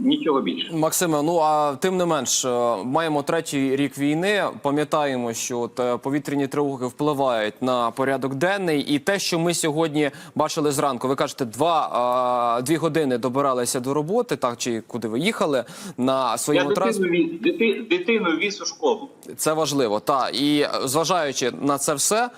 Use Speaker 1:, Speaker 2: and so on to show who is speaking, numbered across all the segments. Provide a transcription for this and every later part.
Speaker 1: нічого більше.
Speaker 2: Максиме, ну а тим не менш, е, маємо третій рік війни. Пам'ятаємо, що от, е, повітряні тривоги впливають на порядок денний, і те, що ми сьогодні бачили зранку, ви кажете, два е, дві години добиралися до роботи, так чи куди ви їхали на своєму
Speaker 1: дитину
Speaker 2: транспорті.
Speaker 1: віз, дити, дитину віз у школу.
Speaker 2: Це важливо. Та і зважаючи на це все.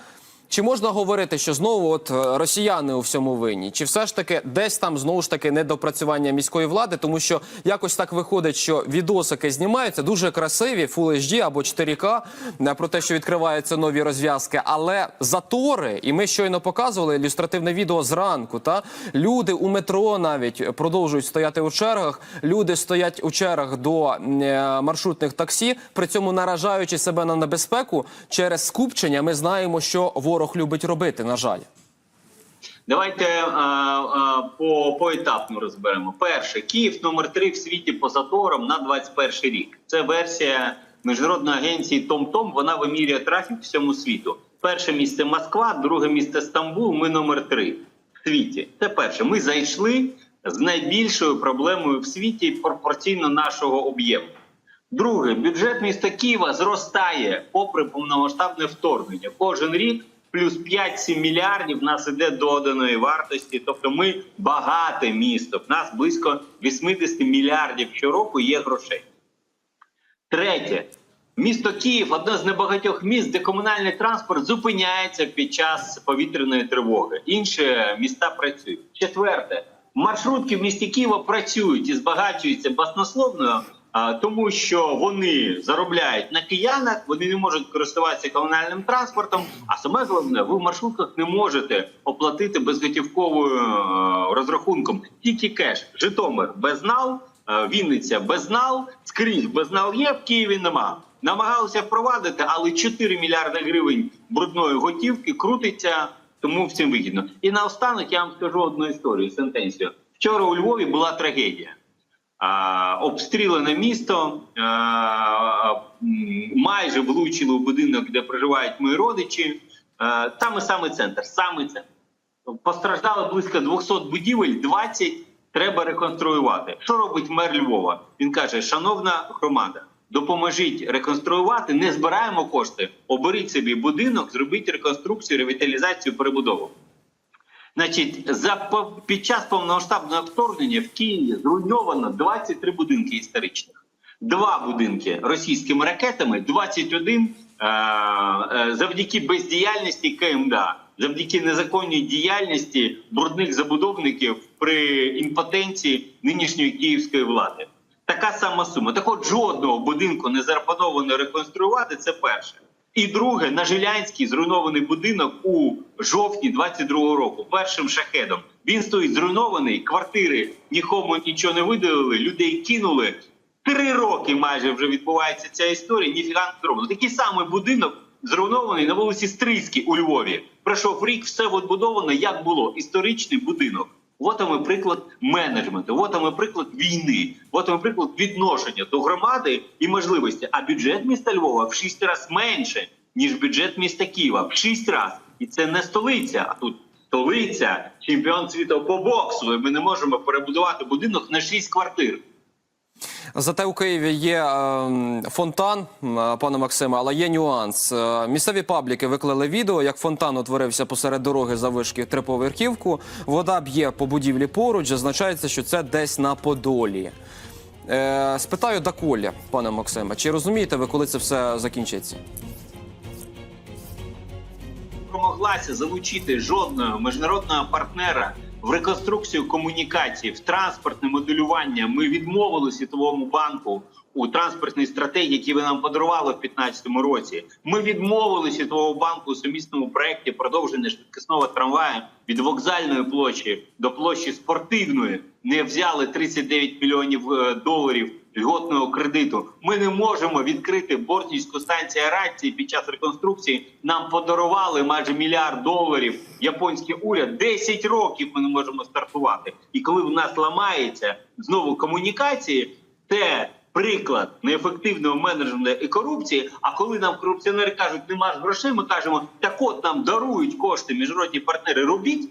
Speaker 2: Чи можна говорити, що знову от е, росіяни у всьому винні? Чи все ж таки десь там знову ж таки недопрацювання міської влади? Тому що якось так виходить, що відосики знімаються дуже красиві, Full HD або 4К, е, про те, що відкриваються нові розв'язки, але затори, і ми щойно показували ілюстративне відео зранку. Та люди у метро навіть продовжують стояти у чергах. Люди стоять у чергах до е, маршрутних таксі, при цьому наражаючи себе на небезпеку через скупчення. Ми знаємо, що ворог любить робити. На жаль.
Speaker 1: Давайте а, а, по поетапно розберемо. Перше, Київ номер 3 в світі по заторам на 21 рік. Це версія міжнародної агенції TomTom. Вона вимірює трафік всьому світу. Перше місце Москва, друге місце Стамбул. Ми номер 3 в світі. Це перше. Ми зайшли з найбільшою проблемою в світі пропорційно нашого об'єму. Друге, бюджет міста Києва зростає попри повномасштабне вторгнення. Кожен рік плюс 5-7 мільярдів в нас іде доданої вартості. Тобто ми багате місто. В нас близько 80 мільярдів щороку є грошей. Третє. Місто Київ одне з небагатьох міст, де комунальний транспорт зупиняється під час повітряної тривоги. Інші міста працюють. Четверте, маршрутки в місті Києва працюють і збагачуються баснословно, а, тому що вони заробляють на киянах, вони не можуть користуватися комунальним транспортом. А саме головне, ви в маршрутках не можете оплатити безготівковою е, розрахунком тільки кеш. Житомир безнал, е, Вінниця безнал, скрізь безнал є, в Києві нема. Намагалися впровадити, але 4 мільярди гривень брудної готівки крутиться, тому всім вигідно. І наостанок я вам скажу одну історію, сентенцію. Вчора у Львові була трагедія. Обстріляне місто майже влучили у будинок, де проживають мої родичі. Там і саме центр, саме центр. Постраждало близько 200 будівель, 20 треба реконструювати. Що робить мер Львова? Він каже: Шановна громада, допоможіть реконструювати, не збираємо кошти. Оберіть собі будинок, зробіть реконструкцію, ревіталізацію, перебудову. Значить, за під час повномасштабного вторгнення в Києві зруйновано 23 будинки історичних, два будинки російськими ракетами, 21 е- е- завдяки бездіяльності КМДА, завдяки незаконній діяльності брудних забудовників при імпотенції нинішньої київської влади. Така сама сума. Так от жодного будинку не зарплановано реконструювати. Це перше. І друге, на Жилянській зруйнований будинок у жовтні 22-го року, першим шахедом. Він стоїть зруйнований, квартири нікому нічого не видалили, людей кинули. Три роки майже вже відбувається ця історія. Ніфіга не зроблено. Такий самий будинок зруйнований на вулиці Стрийській у Львові. Пройшов рік, все відбудовано, як було. Історичний будинок. От вам і приклад менеджменту, от вам і приклад війни, от вам і приклад відношення до громади і можливості. А бюджет міста Львова в 6 разів менше, ніж бюджет міста Києва. В 6 разів. І це не столиця, а тут столиця, чемпіон світу по боксу. І ми не можемо перебудувати будинок на 6 квартир.
Speaker 2: Зате у Києві є е, фонтан, пане Максиме, але є нюанс. Е, місцеві пабліки виклали відео, як фонтан утворився посеред дороги за вишки триповерхівку. Вода б'є по будівлі поруч. Зазначається, що це десь на Подолі. Е, спитаю доколі, пане Максиме, чи розумієте ви, коли це все закінчиться?
Speaker 1: промоглася залучити жодного міжнародного партнера в реконструкцію комунікацій, в транспортне моделювання. Ми відмовили Світовому банку у транспортній стратегії, які ви нам подарували в 2015 році. Ми відмовили світового банку у сумісному проєкті продовження швидкісного трамвая від вокзальної площі до площі спортивної. Не взяли 39 мільйонів е, доларів льготного кредиту. Ми не можемо відкрити Бортнівську станцію аерації під час реконструкції. Нам подарували майже мільярд доларів японський уряд. 10 років ми не можемо стартувати. І коли в нас ламається знову комунікації, це приклад неефективного менеджменту і корупції. А коли нам корупціонери кажуть, нема ж грошей, ми кажемо, так от нам дарують кошти міжнародні партнери. Робіть.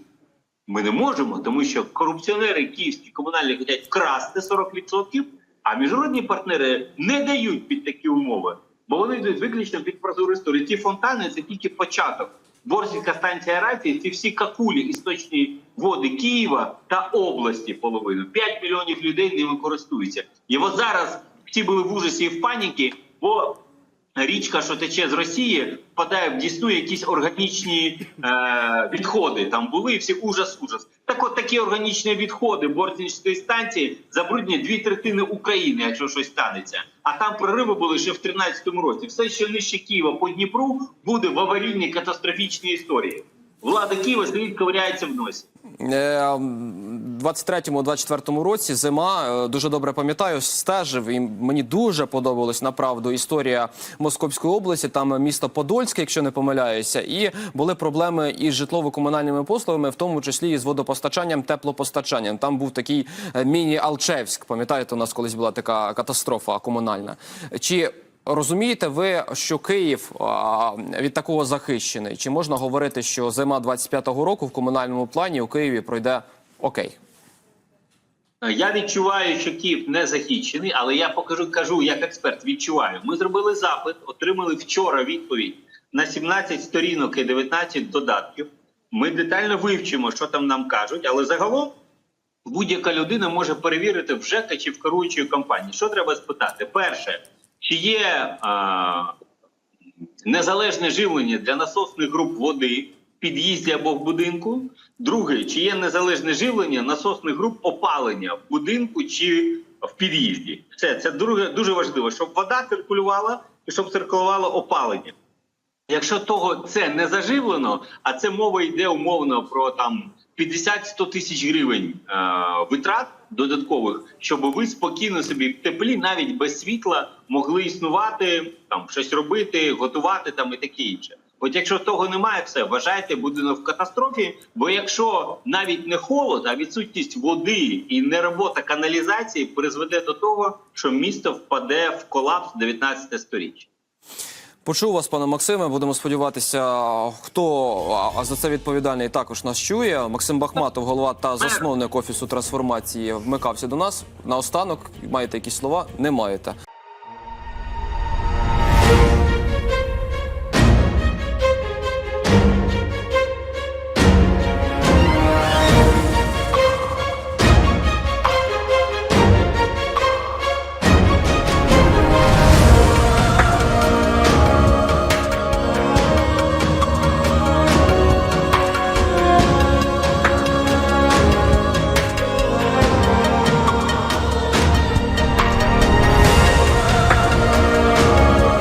Speaker 1: Ми не можемо, тому що корупціонери київські комунальні хочуть вкрасти 40%, а міжнародні партнери не дають під такі умови, бо вони йдуть виключно під прозору історію. Ті фонтани це тільки початок. Борзівська станція рації ці всі какулі істочні води Києва та області половину. 5 мільйонів людей ними користуються. І от зараз всі були в ужасі і в паніки, бо річка, що тече з Росії, впадає в Дісну якісь органічні е, відходи. Там були всі ужас, ужас. Так от такі органічні відходи Бортнічної станції забруднюють дві третини України, якщо щось станеться. А там прориви були ще в 13-му році. Все, що нижче Києва по Дніпру, буде в аварійній катастрофічній історії. Влада Києва стоїть, ковиряється в носі.
Speaker 2: Е, 23-24 році зима е, дуже добре пам'ятаю, стежив і мені дуже подобалась направду історія Московської області. Там місто Подольське, якщо не помиляюся, і були проблеми із житлово-комунальними послугами, в тому числі і з водопостачанням, теплопостачанням. Там був такий е, міні-Алчевськ. Пам'ятаєте, у нас колись була така катастрофа комунальна. Чи Розумієте ви, що Київ від такого захищений? Чи можна говорити, що зима 25-го року в комунальному плані у Києві пройде окей?
Speaker 1: Я відчуваю, що Київ не захищений, але я покажу, кажу як експерт. Відчуваю. Ми зробили запит, отримали вчора відповідь на 17 сторінок і 19 додатків. Ми детально вивчимо, що там нам кажуть, але загалом будь-яка людина може перевірити в ЖЕКа чи в керуючої компанії. Що треба спитати? Перше, чи є а, незалежне живлення для насосних груп води в під'їзді або в будинку. Друге, чи є незалежне живлення насосних груп опалення в будинку чи в під'їзді. Все це друге дуже важливо, щоб вода циркулювала і щоб циркулювало опалення. Якщо того це не заживлено, а це мова йде умовно про там 50-100 тисяч гривень е, витрат додаткових, щоб ви спокійно собі в теплі, навіть без світла, могли існувати, там щось робити, готувати там і таке інше. От якщо того немає, все вважайте, будинок в катастрофі. Бо якщо навіть не холод, а відсутність води і не робота каналізації призведе до того, що місто впаде в колапс 19 сторіччя.
Speaker 2: Почув вас, пане Максиме. Будемо сподіватися, хто за це відповідальний також нас чує. Максим Бахматов, голова та засновник офісу трансформації, вмикався до нас. Наостанок маєте якісь слова? Не маєте.